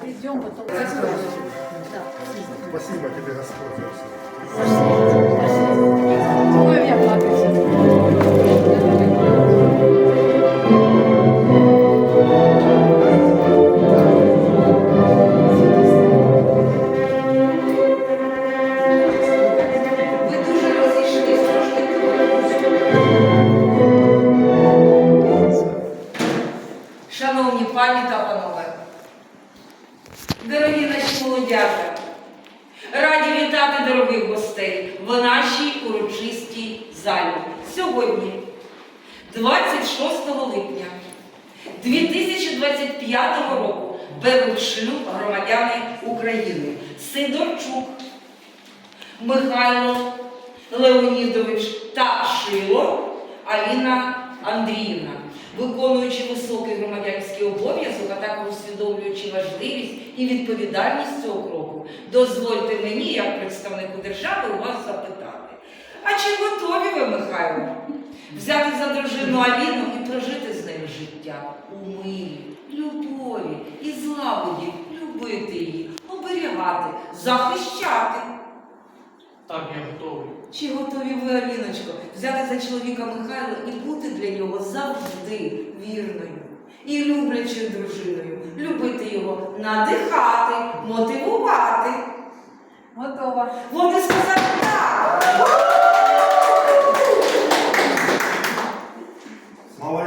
Придем, потом Спасибо тебе, Господь. Ой, я плакаю сейчас. Ви дуже розійшлись трошки. Шановні пані та панове, Наші раді вітати дорогих гостей в нашій урочистій залі. Сьогодні, 26 липня 2025 року, беруть шлюб громадяни України Сидорчук Михайло Леонідович та Шило Аліна Андріївна, виконуючи високий громадянський обов'язок, а також усвідомлюючи важливість і відповідальність цього кроку, дозвольте мені, як представнику держави, у вас запитати. А чи готові ви, Михайло, взяти за дружину Аліну і прожити з нею життя у мирі, любові і злагоді, любити її, оберігати, захищати? Так, я готовий. Чи готові ви, Аліночко, взяти за чоловіка Михайла і бути для нього завжди вірною і люблячою дружиною, любити його, надихати, мотивувати? Готова. Вони сказали так. Слава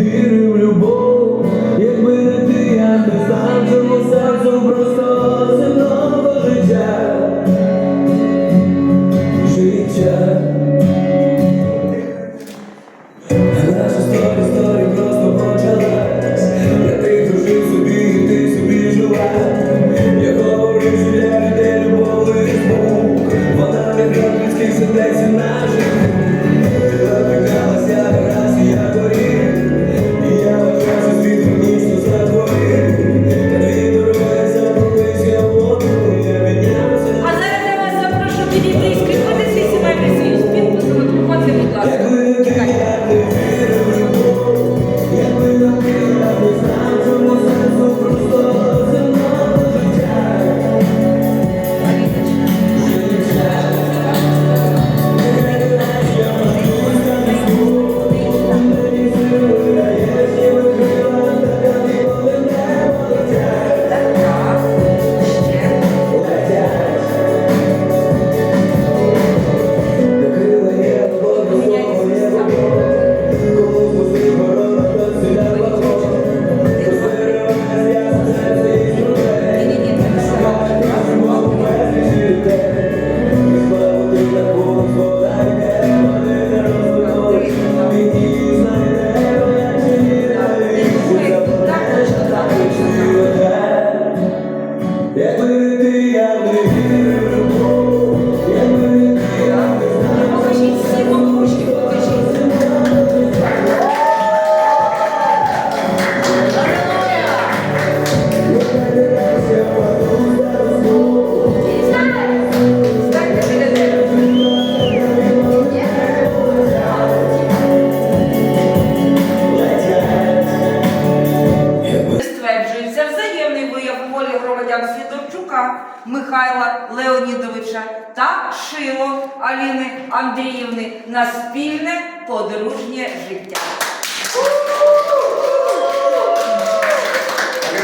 Михайла Леонідовича та Шило Аліни Андріївни на спільне подружнє життя.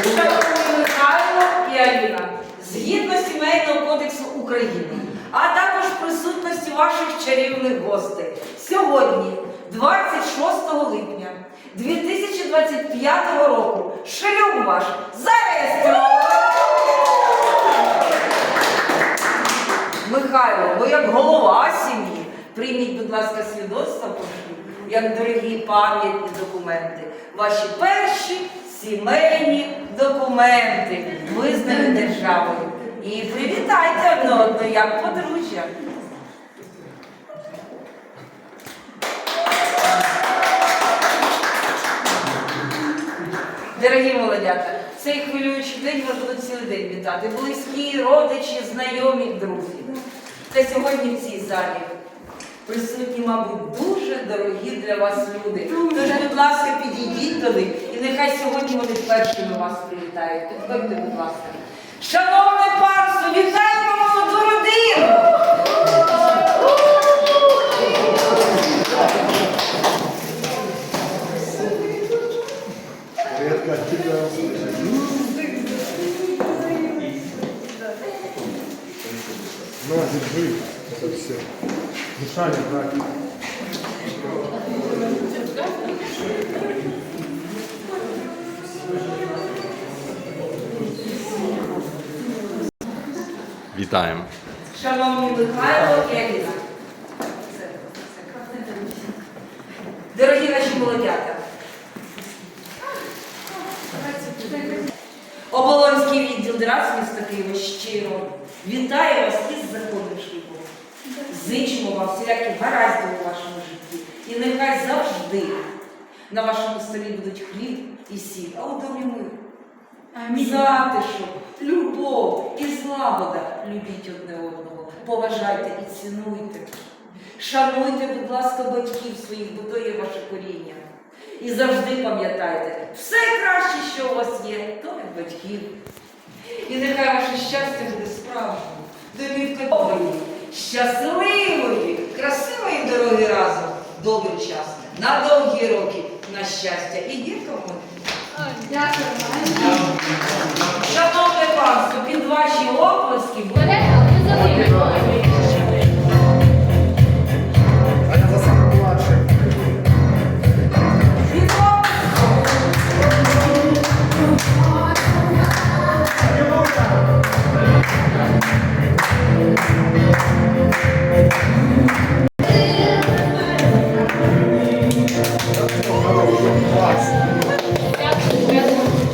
Шановні Михайло і Аліна, згідно Сімейного кодексу України, а також присутності ваших чарівних гостей, сьогодні, 26 липня 2025 року, шлюб ваш зареєстрований. Михайло, ви як голова сім'ї, прийміть, будь ласка, свідоцтво як дорогі пам'ятні документи. Ваші перші сімейні документи, визнані державою. І привітайте одне одного як подружжя. Дорогі молодята, цей хвилюючий день будуть цілий день вітати. Близькі, родичі, знайомі, друзі. Та сьогодні в цій залі присутні, мабуть, дуже дорогі для вас люди. Тож, будь ласка, підійдіть до них, і нехай сьогодні вони першими вас привітають. вітають. Підходьте, будь ласка. Шановне панство, вітаємо все. Душа не брать. Вітаємо. Шановні Михайло і Аліна. Дорогі наші молодята. Оболонський відділ ДРАЦ міста Києва щиро вітає вас із законним шлюбом. Зичимо вам всіляких гараздів у вашому житті. І нехай завжди на вашому столі будуть хліб і сіль, а у домі мир. Затишок, любов і злагода. Любіть одне одного, поважайте і цінуйте. Шануйте, будь ласка, батьків своїх, бо то є ваше коріння. І завжди пам'ятайте, все краще, що у вас є, то від батьків. І нехай ваше щастя буде справжнім, домівка доброї, щасливої, красивої дороги разом, добрий час, на довгі роки, на щастя і діткам. Дякую. Шановне панство, під ваші оплески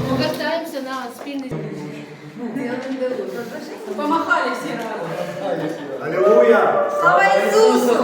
Повертаємося на спільний. Помахали всі разом. Аллилуйя! Слава Ісусу!